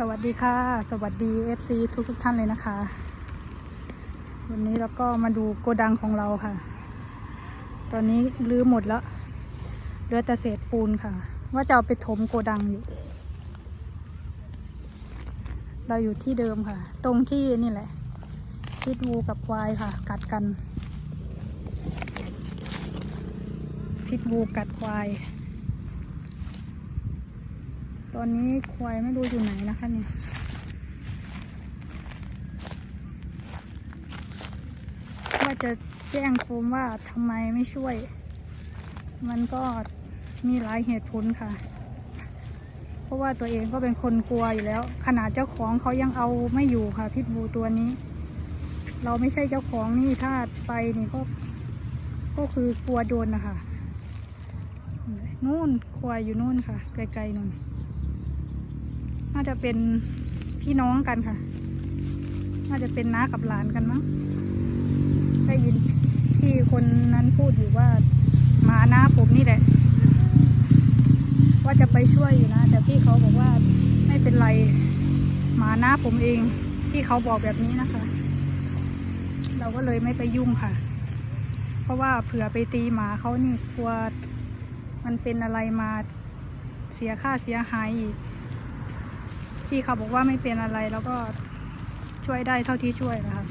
สวัสดีค่ะ สวัสดี FC ทุกทุกท่านเลยนะคะ วันนี้เราก็มาดูโกดังของเราค่ะ ตอนนี้รื้อหมดแล้วเหลือแต่เศษปูนค่ะ ว่าจะเอาไปถมโกดังอยู่ เราอยู่ที่เดิมค่ะ ตรงที่นี่แหละพิษวูกับควายค่ะ กัดกันพิษวูกัดควาย ตอนนี้ควายไม่รู้อยู่ไหนนะคะเนี่ยว่าจะแจ้งโคมว่าทำไมไม่ช่วย มันก็มีหลายเหตุผลค่ะ เพราะว่าตัวเองก็เป็นคนกลัวอยู่แล้ว ขนาดเจ้าของเขายังเอาไม่อยู่ค่ะ พิษบูตัวนี้ เราไม่ใช่เจ้าของนี่ถ้าไปนี่ก็ ก็คือกลัวโดนนะคะนู่นควายอยู่นู่นค่ะ ไกลๆนู่น น่าจะเป็นพี่น้องกันค่ะ น่าจะเป็นน้ากับหลานกันมั้ง ได้ยินพี่คนนั้นพูดอยู่ว่าหมาน้าผมนี่แหละ ว่าจะไปช่วยอยู่นะ แต่พี่เขาบอกว่าไม่เป็นไรหมาน้าผมเองพี่เขาบอกแบบนี้นะคะ เราก็เลยไม่ไปยุ่งค่ะ เพราะว่าเผื่อไปตีหมาเขานี่กลัวมันเป็นอะไรมาเสียค่าเสียหายอีก พี่เขาบอกว่าไม่เป็นอะไรแล้วก็ช่วยได้เท่าที่ช่วยนะคะ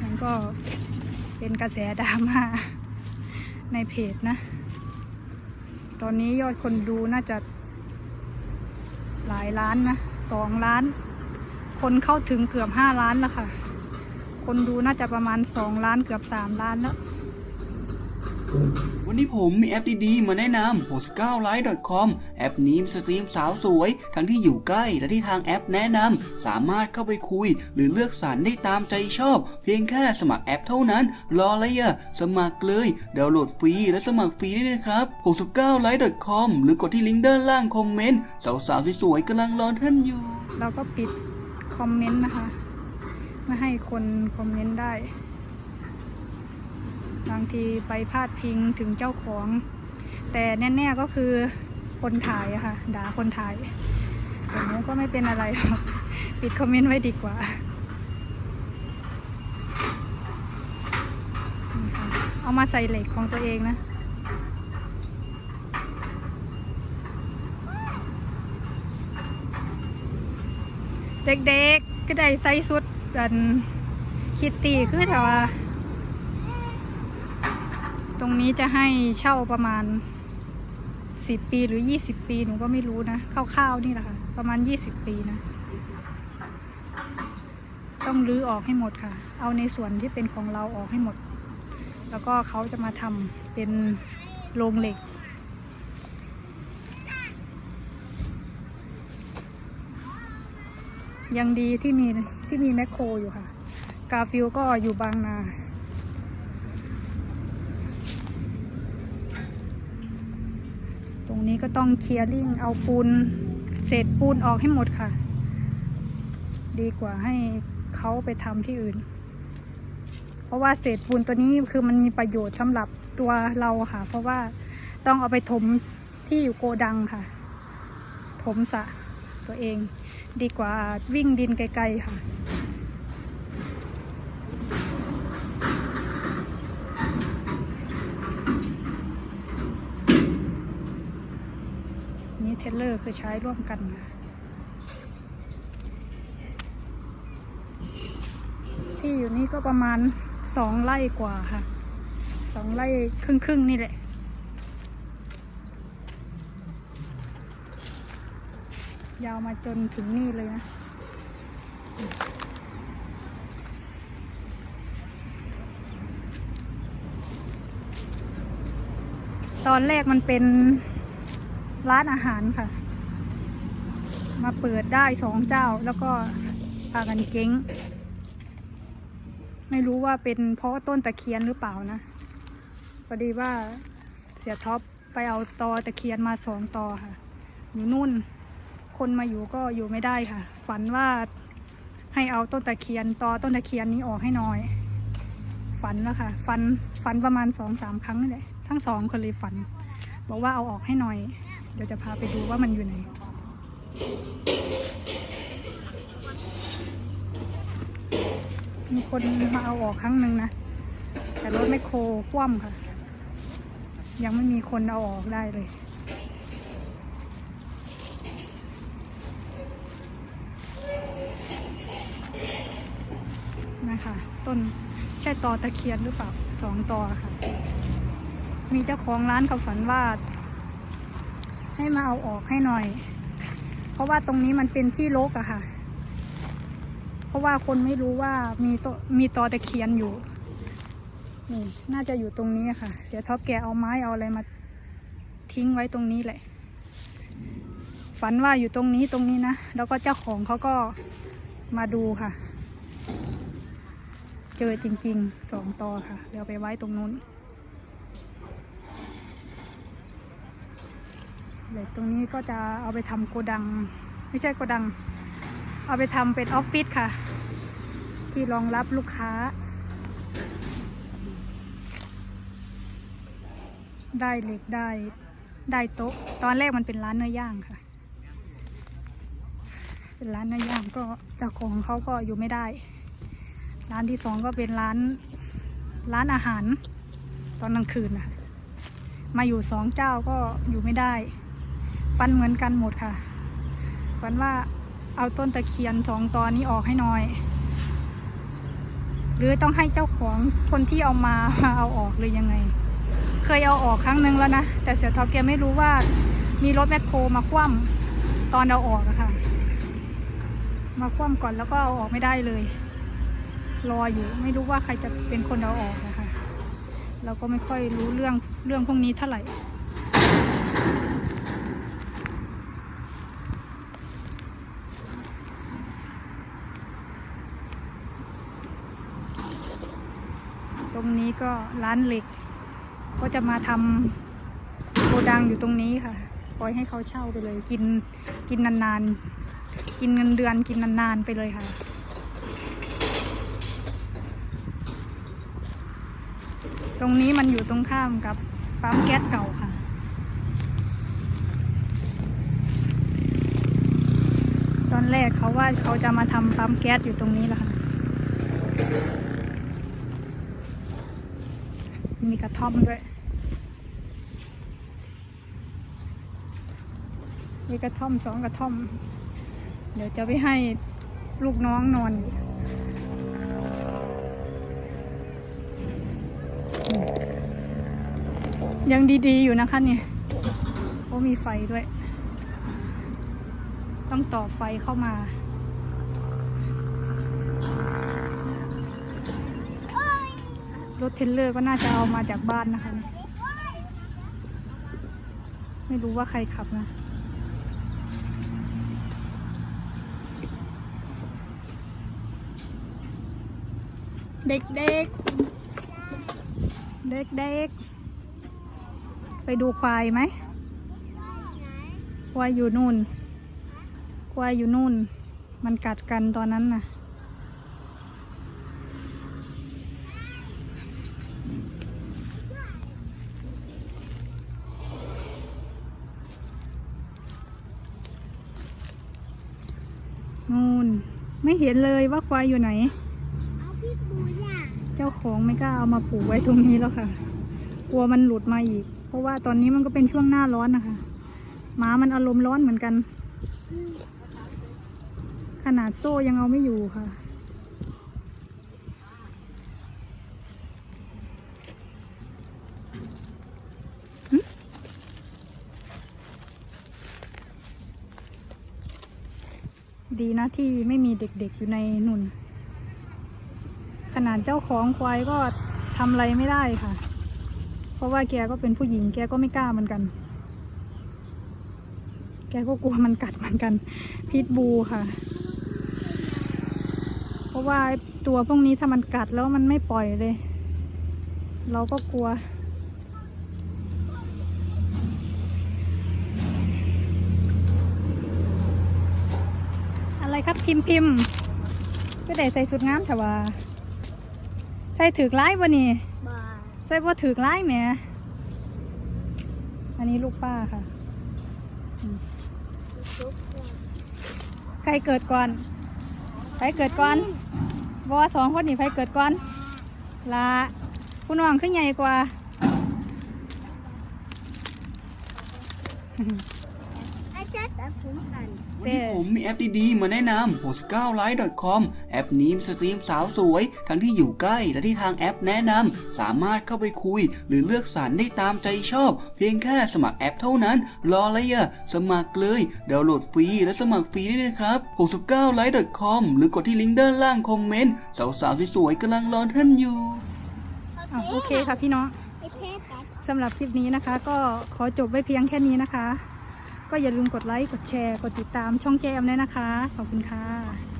มันก็เป็นกระแสดราม่าในเพจนะ ตอนนี้ยอดคนดูน่าจะหลายล้านนะสองล้าน คนเข้าถึงเกือบห้าล้านแล้วค่ะ คนดูน่าจะประมาณสองล้านเกือบสามล้านแล้ว วันนี้ผมมีแอปดีๆ มาแนะนำ 69live.com แอปนี้สตรีมสาวสวย ทั้งที่อยู่ใกล้และที่ทางแอปแนะนำสามารถเข้าไปคุย หรือเลือกสรรได้ตามใจชอบ เพียงแค่สมัครแอปเท่านั้น รออะไรอะสมัครเลยดาวน์โหลดฟรีและสมัครฟรีได้เลยครับ 69live.com หรือกดที่ลิงก์ด้านล่างคอมเมนต์สาวๆสวยๆกำลังรอท่านอยู่ เราก็ปิดคอมเมนต์นะคะ ไม่ให้คนคอมเมนต์ได้ บางทีไปพาดพิงถึงเจ้าของ แต่แน่ๆก็คือคนถ่ายอะค่ะ ด่าคนถ่ายแต่หนูก็ไม่เป็นอะไรหรอกปิดคอมเมนต์ไว้ดีกว่าเอามาใส่เหล็กของตัวเองนะ เด็กๆก็ได้ใส่สุดกันคิตตี้คือแถวว่า ตรงนี้จะให้เช่าประมาณ10ปีหรือ20ปีหนูก็ไม่รู้นะคร่าวๆนี่แหละค่ะ ประมาณ20ปีนะ ต้องรื้อออกให้หมดค่ะ เอาในส่วนที่เป็นของเราออกให้หมด แล้วก็เขาจะมาทำเป็นโรงเหล็กยังดีที่มีที่มีแมคโครอยู่ค่ะ กาฟิลก็อยู่บางนา รงนี้ก็ต้องเคลียร์ลิ่งเอาปูนเศษปูนออกให้หมดค่ะ ดีกว่าให้เขาไปทำที่อื่น เพราะว่าเศษปูนตัวนี้คือมันมีประโยชน์สำหรับตัวเราค่ะ เพราะว่าต้องเอาไปถมที่อยู่โกดังค่ะ ถมสะตัวเอง ดีกว่าวิ่งดินไกลๆค่ะ นี่เทร ลเลอร์คือใช้ร่วมกันค่ะที่อยู่นี่ก็ประมาณสองไร่กว่าค่ะสองไร่ครึ่งๆนี่แหละยาวมาจนถึงนี่เลยนะ ตอนแรกมันเป็น ร้านอาหารค่ะ มาเปิดได้สองเจ้าแล้วก็พากันเจ๊ง ไม่รู้ว่าเป็นเพราะต้นตะเคียนหรือเปล่านะพอดีว่าเสียท็อปไปเอาตอตะเคียนมาสองตอค่ะ อยู่นู่น คนมาอยู่ก็อยู่ไม่ได้ค่ะ ฝันว่าให้เอาต้นตะเคียนตอต้นตะเคียนนี้ออกให้น่อย ฝันแล้วค่ะ ฝันฝันประมาณสองสามครั้งนี่แหละทั้งสองคนเลยฝัน บอกว่าเอาออกให้หน่อย เดี๋ยวจะพาไปดูว่ามันอยู่ไหน มีคนมาเอาออกครั้งหนึ่งนะ แต่รถไม่โครคว่ำค่ะ ยังไม่มีคนเอาออกได้เลยนะคะต้นใช่ตอตะเคียนหรือเปล่าสองตอค่ะ มีเจ้าของร้านเขาฝันว่า ให้มาเอาออกให้หน่อย เพราะว่าตรงนี้มันเป็นที่รกอะค่ะ เพราะว่าคนไม่รู้ว่ามีตมีตอตะเคียนอยู่ นี่ น่าจะอยู่ตรงนี้ค่ะ เสียท็อปแกเอาไม้เอาอะไรมาทิ้งไว้ตรงนี้แหละ ฝันว่าอยู่ตรงนี้ตรงนี้นะ แล้วก็เจ้าของเขาก็มาดูค่ะ เจอจริงๆสองตอค่ะ เดี๋ยวไปไว้ตรงนู้น เดี๋ยตรงนี้ก็จะเอาไปทำโกดัง ไม่ใช่โกดัง เอาไปทำเป็นออฟฟิศค่ะ ที่รองรับลูกค้า ได้เหล็กได้ได้โต๊ะ ตอนแรกมันเป็นร้านเนื้อย่างค่ะ เป็นร้านเนื้อย่างก็เจ้าของเขาก็อยู่ไม่ได้ ร้านที่สองก็เป็นร้านร้านอาหาร ตอนกลางคืนนะมาอยู่สองเจ้าก็อยู่ไม่ได้ ฟันเหมือนกันหมดค่ะ ฝันว่าเอาต้นตะเคียนสองตอนนี้ออกให้หน่อย หรือต้องให้เจ้าของคนที่เอามามาเอาออกหรือยังไง เคยเอาออกครั้งหนึ่งแล้วนะ แต่เสียท็อปแกไม่รู้ว่ามีรถแมคโครมาคว่ำตอนเอาออกอะค่ะ มาคว่ำก่อนแล้วก็เอาออกไม่ได้เลย รออยู่ไม่รู้ว่าใครจะเป็นคนเอาออกนะคะ เราก็ไม่ค่อยรู้เรื่องเรื่องพวกนี้เท่าไหร่ ตรงนี้ก็ร้านเหล็ก ก็จะมาทำโกดังอยู่ตรงนี้ค่ะ ปล่อยให้เขาเช่าไปเลย กินกินนานๆ กินเงินเดือนกินนานๆไปเลยค่ะตรงนี้มันอยู่ตรงข้ามกับปั๊มแก๊สเก่าค่ะ ตอนแรกเขาว่าเขาจะมาทำปั๊มแก๊สอยู่ตรงนี้แหละค่ะ มีกระท่อมด้วย มีกระท่อมสองกระท่อม เดี๋ยวจะไปให้ลูกน้องนอนยังดีๆอยู่นะคะเนี่ยโอ้มีไฟด้วย ต้องต่อไฟเข้ามา รถเทรลเลอร์ก็น่าจะเอามาจากบ้านนะคะ ไม่รู้ว่าใครขับนะเด็กเด็กเด็กเด็กไปดูควายไหมควายอยู่นู่น ควายอยู่นู่น มันกัดกันตอนนั้นน่ะ นู่นไม่เห็นเลยว่าควายอยู่ไหน เอาพี่ปูย่าเจ้าของไม่กล้าเอามาผูกไว้ตรงนี้แล้วค่ะ กลัวมันหลุดมาอีก เพราะว่าตอนนี้มันก็เป็นช่วงหน้าร้อนนะคะหมามันอารมณ์ร้อนเหมือนกัน ขนาดโซ่ยังเอาไม่อยู่ค่ะ ดีนะที่ไม่มีเด็กๆอยู่ในนุ่น ขนาดเจ้าของควายก็ทำอะไรไม่ได้ค่ะ เพราะว่าแกก็เป็นผู้หญิงแกก็ไม่กล้าเหมือนกัน แกก็กลัวมันกัดเหมือนกัน พิษบูค่ะ เพราะว่าตัวพวกนี้ถ้ามันกัดแล้วมันไม่ปล่อยเลย เราก็กลัว อะไร ครับพิมพ์พิมพ์ก็ได้ใส่ชุดงามแต่ว่า ใส่ถือกไล่บ่นี่บาใส่บ่ถือกไล่แหมอันนี้ลูกป้าค่ะ ใครเกิดก่อนใครเกิดก่อนบอสองคนนี่ใครเกิดก่อนลาคุณน้องขึ้นใหญ่กว่า อาจารย์ตัดผมกันวันนี้ผมมีแอปดีๆ มาแนะนำ69 l i f e com แอปนี้มีสตรีมสาวสวย ทั้งที่อยู่ใกล้และที่ทางแอปแนะนำสามารถเข้าไปคุย หรือเลือกสรรได้ตามใจชอบ เพียงแค่สมัครแอปเท่านั้น รออะไรอะสมัครเลยดาวน์โหลดฟรีและสมัครฟรีได้เลยครับ69 l i f e com หรือกดที่ลิงก์ด้านล่างคอมเมนต์สาวๆสวยๆกำลังรอท่านอยู่อะโอเคค่ะพี่น้องไอเพชรตัดสำหรับคลิปนี้นะคะ ก็ขอจบไว้เพียงแค่นี้นะคะ ก็อย่าลืมกดไลค์ กดแชร์ กดติดตามช่องแจมด้วยนะคะ ขอบคุณค่ะ